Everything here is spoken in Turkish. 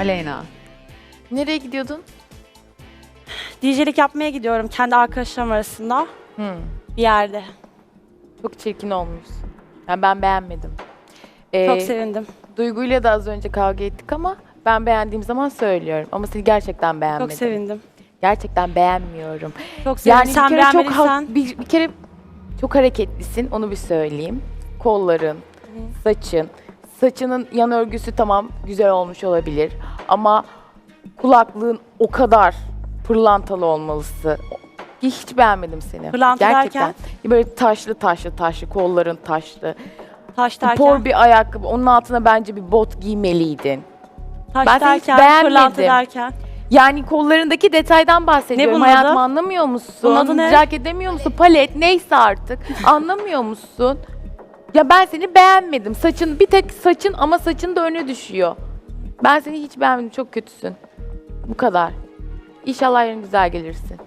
Aleyna. Nereye gidiyordun? DJ'lik yapmaya gidiyorum kendi arkadaşlarım arasında Hmm. bir yerde. Çok çirkin olmuş. Yani ben beğenmedim. Ee, Çok sevindim. Duyguyla da az önce kavga ettik ama ben beğendiğim zaman söylüyorum. Ama seni gerçekten beğenmedim. Çok sevindim. Gerçekten beğenmiyorum. Çok sevindim. Yani Sen bir kere çok ha- beğenmediysen bir, bir kere çok hareketlisin onu bir söyleyeyim. Kolların, saçın, saçının yan örgüsü tamam güzel olmuş olabilir ama kulaklığın o kadar pırlantalı olmalısı. Hiç beğenmedim seni. Pırlanta Gerçekten. Böyle taşlı taşlı taşlı kolların taşlı. taş derken, Spor bir ayakkabı. Onun altına bence bir bot giymeliydin. taş ben seni hiç derken, beğenmedim. pırlanta derken. Yani kollarındaki detaydan bahsediyorum. bunun Hayatım adı? anlamıyor musun? Bunun adı ne? İdrak edemiyor musun? Palet neyse artık. anlamıyor musun? Ya ben seni beğenmedim. Saçın bir tek saçın ama saçın da öne düşüyor. Ben seni hiç beğenmedim. Çok kötüsün. Bu kadar. İnşallah yarın güzel gelirsin.